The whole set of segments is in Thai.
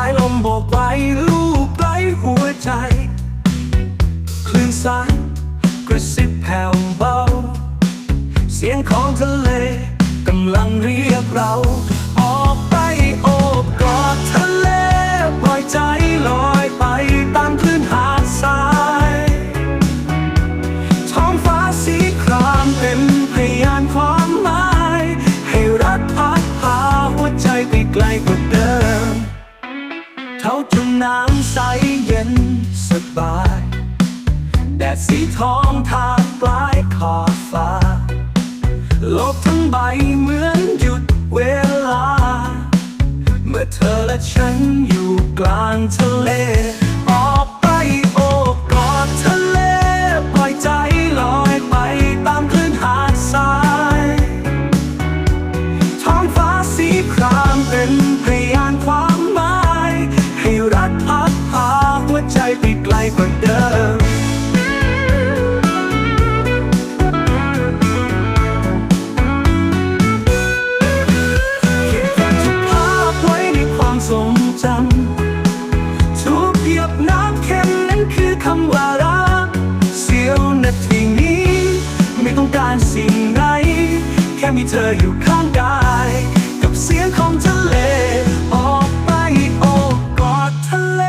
ายลมโบกไหลูกไหหัวใจ คลื่นสายกระซิบแผ่วเบา เสียงของทะเลกำลังเรียกเรา ออกไปโอบกอดทะเลปล่อยใจลอยไปตามคลื่นหาดทราย ท้องฟ้าสีครามเป็นพยานความหมาย ให้รักพัดพาหัวใจไปไกลกว่า น้ำใสเย็นสบาย แดดสีทองทาปลายขอบฟ้า โลกทั้งใบเหมือนหยุดเวลา เมื่อเธอและฉันอยู่กลางทะเลารสิ่งไร แค่มีเธออยู่ข้างกาย กับเสียงของทะเล ออกไปโอบกอดทะเล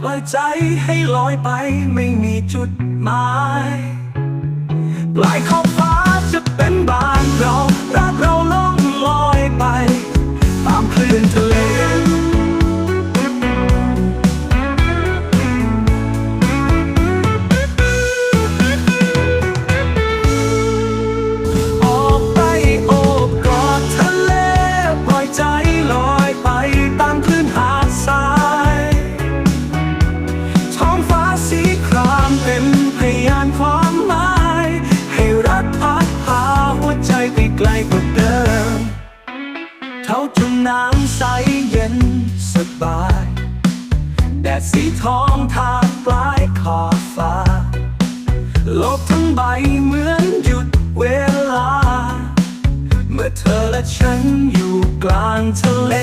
ปล่อยใจให้ลอยไปไม่มีจุดหมาย ปลายขอบฟ้า ใจลอยไปตามคลื่นหาดทราย ท้องฟ้าสีครามเป็นพยานความหมาย ให้รักพัดพาหัวใจไปไกลกว่าเดิม เท่าจุ่มน้ำใสเย็นสบาย แดดสีทองทาปลายขอบฟ้า โลกทั้งใบเหมือนหยุดเวลา เมื่อเธอและฉันอยู่ กลางทะเล